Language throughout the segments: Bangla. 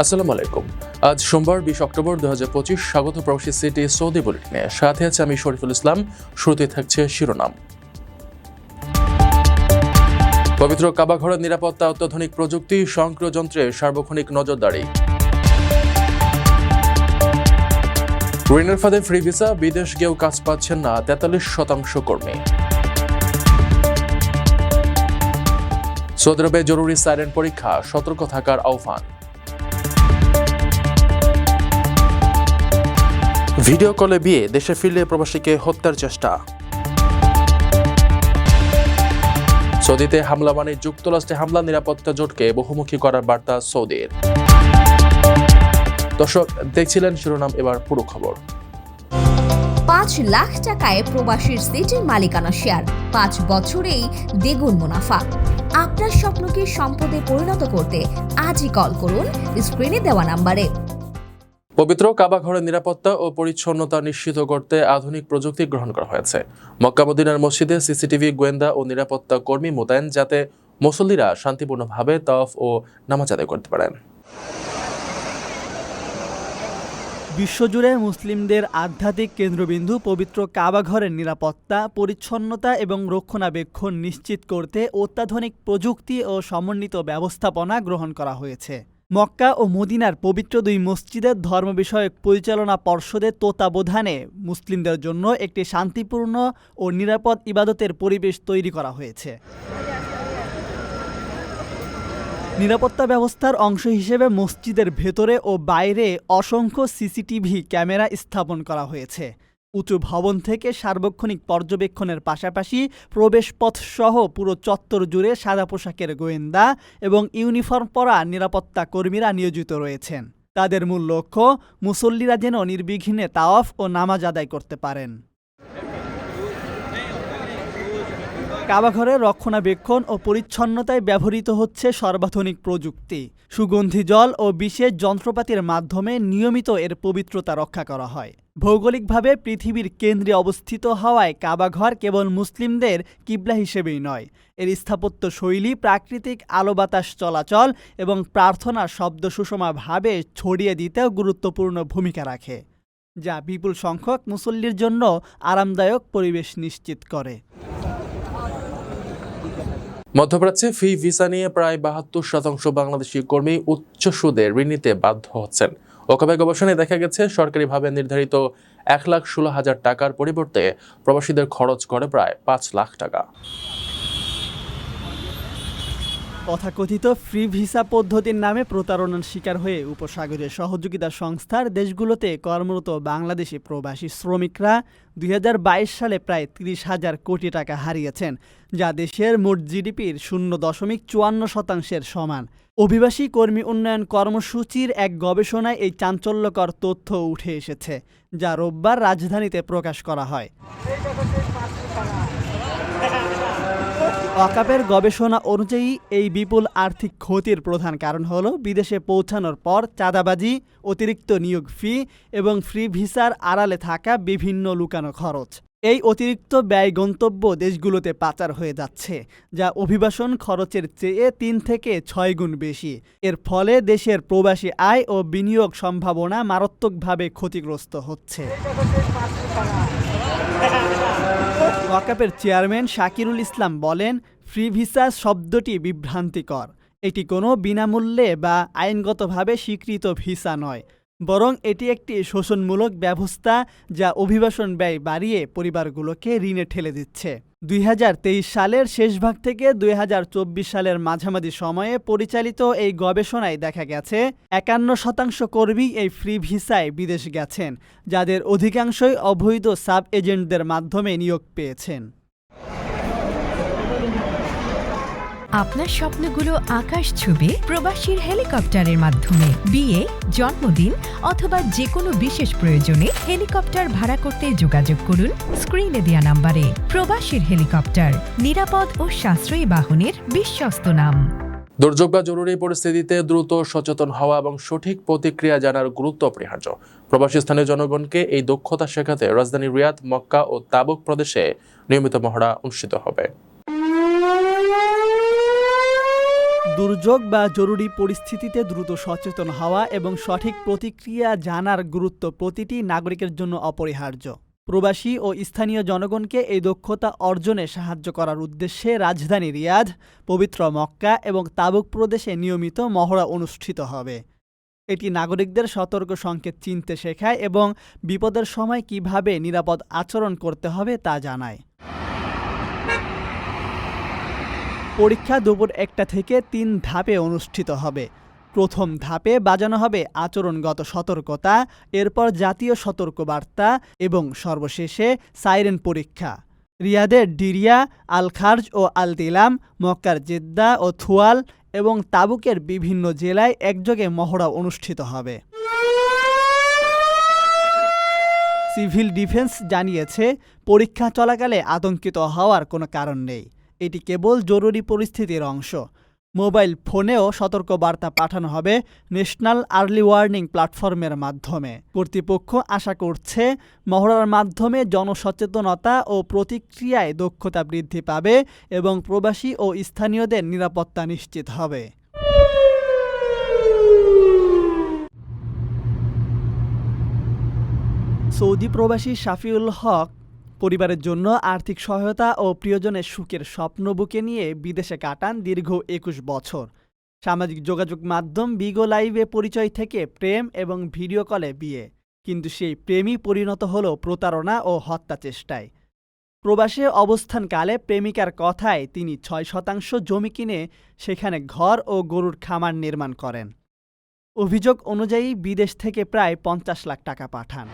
আসসালামু আলাইকুম। আজ সোমবার, বিশ অক্টোবর দু হাজার পঁচিশ স্বাগত প্রবাসী সিটি সৌদি বুলেটিনে। সাথে আছে আমি শরীফুল ইসলাম। শুরুতে থাকছে শিরোনাম। পবিত্র কাবাঘরের নিরাপত্তা, অত্যাধুনিক প্রযুক্তি স্বয়ংক্রিয় যন্ত্রে সার্বক্ষণিক নজরদারি। ঋণের ফাঁদে ফ্রি ভিসা, বিদেশ গিয়েও কাজ পাচ্ছেন না তেতাল্লিশ শতাংশ কর্মী। সৌদি আরবে জরুরি সাইরেন পরীক্ষা, সতর্ক থাকার আহ্বান। ভিডিও কলে বিয়ে, দেশে ফিরলে প্রবাসীকে হত্যার চেষ্টা। সৌদিতে হামলা মানে যুক্তরাষ্ট্রে হামলা, নিরাপত্তা জোটকে বহুমুখী করার বার্তা সৌদির। দর্শক, দেখছিলেন শিরোনাম, এবার পুরো খবর। পাঁচ লাখ টাকায় প্রবাসীর সিটির মালিকানা শেয়ার, পাঁচ বছরেই দ্বিগুণ মুনাফা। আপনার স্বপ্নকে সম্পদে পরিণত করতে আজই কল করুন স্ক্রিনে দেওয়া নাম্বারে। পবিত্র কাবা ঘরের নিরাপত্তা ও পরিচ্ছন্নতা নিশ্চিত করতে আধুনিক প্রযুক্তি গ্রহণ করা হয়েছে। মক্কা মদিনার মসজিদে সিসিটিভি, গোয়েন্দা ও নিরাপত্তা কর্মী মোতায়েন যাতে মুসল্লিরা শান্তিপূর্ণভাবে তফ ও নামাজ আদায় করতে পারেন। বিশ্বজুড়ে মুসলিমদের আধ্যাত্মিক কেন্দ্রবিন্দু পবিত্র কাবাঘরের নিরাপত্তা, পরিচ্ছন্নতা এবং রক্ষণাবেক্ষণ নিশ্চিত করতে অত্যাধুনিক প্রযুক্তি ও সমন্বিত ব্যবস্থাপনা গ্রহণ করা হয়েছে। মক্কা ও মদিনার পবিত্র দুই মসজিদের ধর্ম বিষয়ক পরিচালনা পর্ষদের তত্ত্বাবধানে মুসলিমদের জন্য একটি শান্তিপূর্ণ ও নিরাপদ ইবাদতের পরিবেশ তৈরি করা হয়েছে। নিরাপত্তা ব্যবস্থার অংশ হিসেবে মসজিদের ভেতরে ও বাইরে অসংখ্য সিসিটিভি ক্যামেরা স্থাপন করা হয়েছে। উঁচু ভবন থেকে সার্বক্ষণিক পর্যবেক্ষণের পাশাপাশি প্রবেশপথ সহ পুরো চত্বর জুড়ে সাদা পোশাকের গোয়েন্দা এবং ইউনিফর্ম পরা নিরাপত্তা কর্মীরা নিয়োজিত রয়েছেন। তাদের মূল লক্ষ্য, মুসল্লিরা যেন নির্বিঘ্নে তাওয়াফ ও নামাজ আদায় করতে পারেন। কাবাঘরের রক্ষণাবেক্ষণ ও পরিচ্ছন্নতায় ব্যবহৃত হচ্ছে সর্বাধুনিক প্রযুক্তি। সুগন্ধি জল ও বিশেষ যন্ত্রপাতির মাধ্যমে নিয়মিত এর পবিত্রতা রক্ষা করা হয়। ভৌগোলিকভাবে পৃথিবীর কেন্দ্রে অবস্থিত হওয়ায় কাবাঘর কেবল মুসলিমদের কিবলা হিসেবেই নয়। এর স্থাপত্য শৈলী, প্রাকৃতিক আলো বাতাস চলাচল এবং প্রার্থনার শব্দ সুষমাভাবে ছড়িয়ে দিতেও গুরুত্বপূর্ণ ভূমিকা রাখে, যা বিপুল সংখ্যক মুসল্লির জন্য আরামদায়ক পরিবেশ নিশ্চিত করে। মধ্যপ্রাচ্যে ফি ভিসা নিয়ে প্রায় বাহাত্তর শতাংশ বাংলাদেশি কর্মী উচ্চ সুদে ঋণ নিতে বাধ্য হচ্ছেন। ওকাবে গবেষণায় দেখা গেছে, সরকারিভাবে নির্ধারিত এক লাখ ষোলো হাজার টাকার পরিবর্তে প্রবাসীদের খরচ করে প্রায় পাঁচ লাখ টাকা। তথাকথিত ফ্রি ভিসা পদ্ধতির নামে প্রতারণার শিকার হয়ে উপসাগরীয় সহযোগিতা সংস্থার দেশগুলোতে কর্মরত বাংলাদেশি প্রবাসী শ্রমিকরা দুই হাজার বাইশ সালে প্রায় তিরিশ হাজার কোটি টাকা হারিয়েছেন, যা দেশের মোট জিডিপির শূন্য দশমিক চুয়ান্ন শতাংশের সমান। অভিবাসী কর্মী উন্নয়ন কর্মসূচির এক গবেষণায় এই চাঞ্চল্যকর তথ্য উঠে এসেছে, যা রোববার রাজধানীতে প্রকাশ করা হয়। অকাপের গবেষণা অনুযায়ী এই বিপুল আর্থিক ক্ষতির প্রধান কারণ হল বিদেশে পৌঁছানোর পর চাঁদাবাজি, অতিরিক্ত নিয়োগ ফি এবং ফ্রি ভিসার আড়ালে থাকা বিভিন্ন লুকানো খরচ। এই অতিরিক্ত ব্যয় গন্তব্য দেশগুলোতে পাচার হয়ে যাচ্ছে, যা অভিবাসন খরচের চেয়ে তিন থেকে ছয় গুণ বেশি। এর ফলে দেশের প্রবাসী আয় ও বিনিয়োগ সম্ভাবনা মারাত্মকভাবে ক্ষতিগ্রস্ত হচ্ছে। ওয়াকাপের চেয়ারম্যান শাকিরুল ইসলাম বলেন, ফ্রি ভিসা শব্দটি বিভ্রান্তিকর। এটি কোনো বিনামূল্যে বা আইনগতভাবে স্বীকৃত ভিসা নয়, বরং এটি একটি শোষণমূলক ব্যবস্থা যা অভিবাসন ব্যয় বাড়িয়ে পরিবারগুলোকে ঋণে ঠেলে দিচ্ছে। দুই হাজার তেইশ সালের শেষ ভাগ থেকে দুই হাজার চব্বিশ সালের মাঝামাঝি সময়ে পরিচালিত এই গবেষণায় দেখা গেছে, একান্ন শতাংশ কর্মী এই ফ্রি ভিসায় বিদেশ গেছেন, যাদের অধিকাংশই অবৈধ সাব এজেন্টদের মাধ্যমে নিয়োগ পেয়েছেন। আপনার স্বপ্নগুলো আকাশ ছুবে প্রবাসীর হেলিকপ্টারের মাধ্যমে। বিয়ে, জন্মদিন অথবা যে কোনো বিশেষ প্রয়োজনে হেলিকপ্টার ভাড়া করতে যোগাযোগ করুন স্ক্রিনে দেওয়া নাম্বারে। প্রবাসীর হেলিকপ্টার, নিরাপদ ও সাশ্রয়ী বাহনের বিশ্বস্ত নাম। দুর্যোগ বা জরুরি পরিস্থিতিতে দ্রুত সচেতন হওয়া এবং সঠিক প্রতিক্রিয়া জানার গুরুত্ব অপরিহার্য। প্রবাসী স্থানীয় জনগণকে এই দক্ষতা শেখাতে রাজধানী রিয়াদ, মক্কা ও তাবুক প্রদেশে নিয়মিত মহড়া অনুষ্ঠিত হবে। দুর্যোগ বা জরুরি পরিস্থিতিতে দ্রুত সচেতন হওয়া এবং সঠিক প্রতিক্রিয়া জানার গুরুত্ব প্রতিটি নাগরিকের জন্য অপরিহার্য। প্রবাসী ও স্থানীয় জনগণকে এই দক্ষতা অর্জনে সাহায্য করার উদ্দেশ্যে রাজধানী রিয়াদ, পবিত্র মক্কা এবং তাবুক প্রদেশে নিয়মিত মহড়া অনুষ্ঠিত হবে। এটি নাগরিকদের সতর্ক সংকেত চিনতে শেখায় এবং বিপদের সময় কীভাবে নিরাপদ আচরণ করতে হবে তা জানায়। পরীক্ষা দুপুর একটা থেকে তিন ধাপে অনুষ্ঠিত হবে। প্রথম ধাপে বাজানো হবে আচরণগত সতর্কতা, এরপর জাতীয় সতর্কবার্তা এবং সর্বশেষে সাইরেন পরীক্ষা। রিয়াদের ডিরিয়া আল খার্জ ও আল দিলাম মক্কার জেদ্দা ও থুয়াল এবং তাবুকের বিভিন্ন জেলায় একযোগে মহড়া অনুষ্ঠিত হবে। সিভিল ডিফেন্স জানিয়েছে, পরীক্ষা চলাকালে আতঙ্কিত হওয়ার কোনো কারণ নেই। এটি কেবল জরুরি পরিস্থিতির অংশ। মোবাইল ফোনেও সতর্কবার্তা পাঠানো হবে ন্যাশনাল আর্লি ওয়ার্নিং প্ল্যাটফর্মের মাধ্যমে। কর্তৃপক্ষ আশা করছে মহড়ার মাধ্যমে জনসচেতনতা ও প্রতিক্রিয়ায় দক্ষতা বৃদ্ধি পাবে এবং প্রবাসী ও স্থানীয়দের নিরাপত্তা নিশ্চিত হবে। সৌদি প্রবাসী শাফিউল হক পরিবারের জন্য আর্থিক সহায়তা ও প্রিয়জনের সুখের স্বপ্ন বুকে নিয়ে বিদেশে কাটান দীর্ঘ একুশ বছর। সামাজিক যোগাযোগ মাধ্যম বিগো লাইভে পরিচয় থেকে প্রেম এবং ভিডিও কলে বিয়ে। কিন্তু সেই প্রেমই পরিণত হল প্রতারণা ও হত্যা চেষ্টায়। প্রবাসে অবস্থানকালে প্রেমিকার কথায় তিনি ছয় শতাংশ জমি কিনে সেখানে ঘর ও গরুর খামার নির্মাণ করেন। অভিযোগ অনুযায়ী বিদেশ থেকে প্রায় পঞ্চাশ লাখ টাকা পাঠান।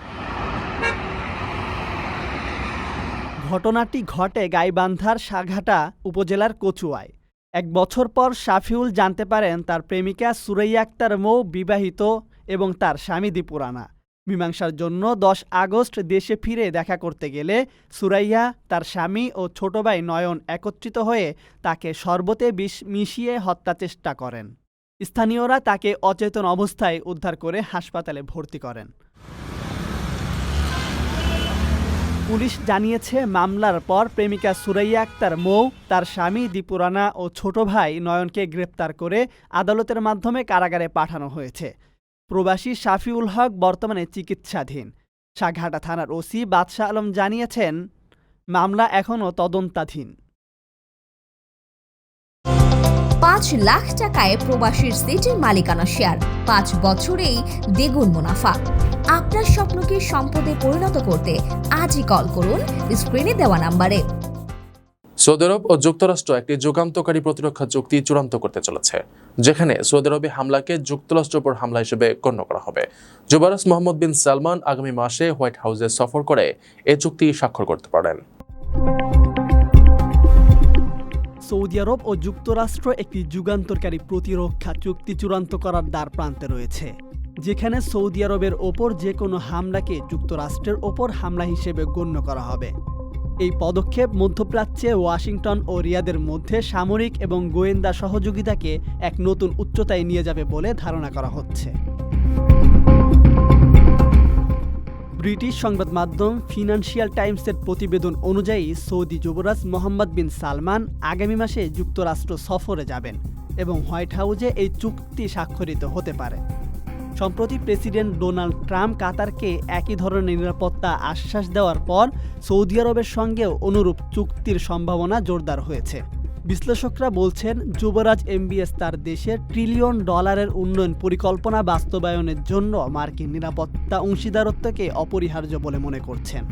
ঘটনাটি ঘটে গাইবান্ধার সাঘাটা উপজেলার কচুয়ায়। এক বছর পর শাফিউল জানতে পারেন তার প্রেমিকা সুরাইয়া আক্তার মৌ বিবাহিত এবং তার স্বামী দীপুরানা মীমাংসার জন্য দশ আগস্ট দেশে ফিরে দেখা করতে গেলে সুরাইয়া তার স্বামী ও ছোট ভাই নয়ন একত্রিত হয়ে তাকে শরবতে বিষ মিশিয়ে হত্যা চেষ্টা করেন। স্থানীয়রা তাকে অচেতন অবস্থায় উদ্ধার করে হাসপাতালে ভর্তি করেন। পুলিশ জানিয়েছে, মামলার পর প্রেমিকা সুরাইয়া আক্তার মৌ, তার স্বামী দীপুরানা ও ছোট ভাই নয়নকে গ্রেপ্তার করে আদালতের মাধ্যমে কারাগারে পাঠানো হয়েছে। প্রবাসী শাফিউল হক বর্তমানে চিকিৎসাধীন। সাঘাটা থানার ওসি বাদশাহ আলম জানিয়েছেন, মামলা এখনও তদন্তাধীন। পাঁচ লাখ টাকায় প্রবাসীর সিটির মালিকানা শেয়ার। পাঁচ বছরেই দ্বিগুণ মুনাফা। আপনার স্বপ্নকে সম্পদে পরিণত করতে আজই কল করুন স্ক্রিনে দেওয়া নাম্বারে। সৌদি আরব ও যুক্তরাষ্ট্র একটি যুগান্তকারী প্রতিরক্ষা চুক্তি চূড়ান্ত করতে চলেছে, যেখানে সৌদি আরবে হামলাকে যুক্তরাষ্ট্র উপর হামলা হিসেবে গণ্য করা হবে। যুবরাজ মোহাম্মদ বিন সালমান আগামী মাসে হোয়াইট হাউসে সফর করে এ চুক্তি স্বাক্ষর করতে পারেন। সৌদি আরব ও যুক্তরাষ্ট্র একটি যুগান্তরকারী প্রতিরক্ষা চুক্তি চূড়ান্ত করার দ্বার প্রান্তে রয়েছে, যেখানে সৌদি আরবের ওপর যে কোনো হামলাকে যুক্তরাষ্ট্রের ওপর হামলা হিসেবে গণ্য করা হবে। এই পদক্ষেপ মধ্যপ্রাচ্যে, ওয়াশিংটন ও রিয়াদের মধ্যে সামরিক এবং গোয়েন্দা সহযোগিতাকে এক নতুন উচ্চতায় নিয়ে যাবে বলে ধারণা করা হচ্ছে। ব্রিটিশ সংবাদ মাধ্যম ফিনান্সিয়াল টাইমসের প্রতিবেদন অনুযায়ী সৌদি যুবরাজ মোহাম্মদ বিন সালমান আগামী মাসে যুক্তরাষ্ট্র সফরে যাবেন এবং হোয়াইট হাউসে এই চুক্তি স্বাক্ষরিত হতে পারে। সম্প্রতি প্রেসিডেন্ট ডোনাল্ড ট্রাম্প কাতারকে একই ধরনের নিরাপত্তা আশ্বাস দেওয়ার পর সৌদি আরবের সঙ্গেও অনুরূপ চুক্তির সম্ভাবনা জোরদার হয়েছে। বিশ্লেষকরা বলছেন, যুবরাজ এমবিএস তার দেশের ট্রিলিয়ন ডলারের উন্নয়ন পরিকল্পনা বাস্তবায়নের জন্য মার্কিন নিরাপত্তা অংশীদারত্বকে অপরিহার্য বলে মনে করছেন।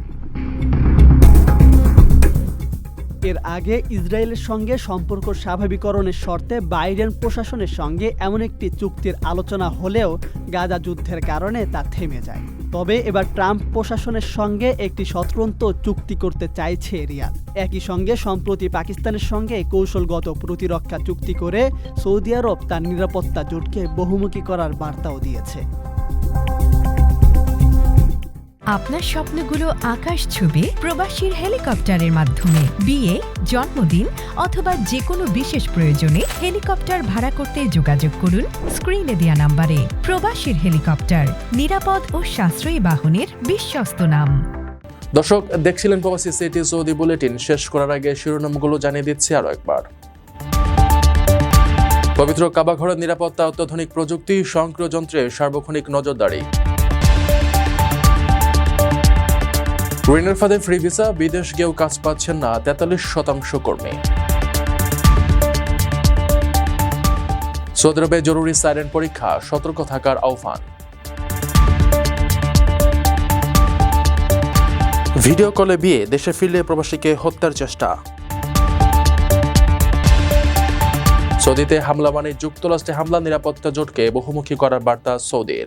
এর আগে ইসরায়েলের সঙ্গে সম্পর্ক স্বাভাবিকরণের শর্তে বাইডেন প্রশাসনের সঙ্গে এমন একটি চুক্তির আলোচনা হলেও গাজা যুদ্ধের কারণে তা থেমে যায়। তবে এবার ট্রাম্প প্রশাসনের সঙ্গে একটি স্বতন্ত্র চুক্তি করতে চাইছে রিয়াদ। একই সঙ্গে সম্প্রতি পাকিস্তানের সঙ্গে কৌশলগত প্রতিরক্ষা চুক্তি করে সৌদি আরব তার নিরাপত্তা জোটকে বহুমুখী করার বার্তাও দিয়েছে। আপনার স্বপ্নগুলো আকাশ ছুবে প্রবাসীর হেলিকপ্টারের মাধ্যমে। বিয়ে, জন্মদিন অথবা যে কোনো বিশেষ প্রয়োজনে হেলিকপ্টার ভাড়া করতে যোগাযোগ করুন স্ক্রিনে দেওয়া নাম্বারে। প্রবাসীর হেলিকপ্টার, নিরাপদ ও সাশ্রয়ী বাহনের বিশ্বস্ত নাম। দর্শক, দেখছিলেন প্রবাসী সিটি সৌদি বুলেটিন। শেষ করার আগে শিরোনামগুলো জানিয়ে দিচ্ছি আরও একবার। পবিত্র কাবাঘরের নিরাপত্তা, অত্যাধুনিক প্রযুক্তি, স্বয়ংক্রিয় যন্ত্রে সার্বক্ষণিক নজরদারি। ঋণের ফাঁদে ফ্রি ভিসা, বিদেশ গিয়েও কাজ পাচ্ছেন না তেতাল্লিশ শতাংশ কর্মী। সৌদি আরবে জরুরি সাইরেন পরীক্ষা, সতর্ক থাকার আহ্বান। ভিডিও কলে বিয়ে, দেশে ফিরলে প্রবাসীকে হত্যার চেষ্টা। সৌদিতে হামলা মানে যুক্তরাষ্ট্রে হামলা, নিরাপত্তা জোটকে বহুমুখী করার বার্তা সৌদির।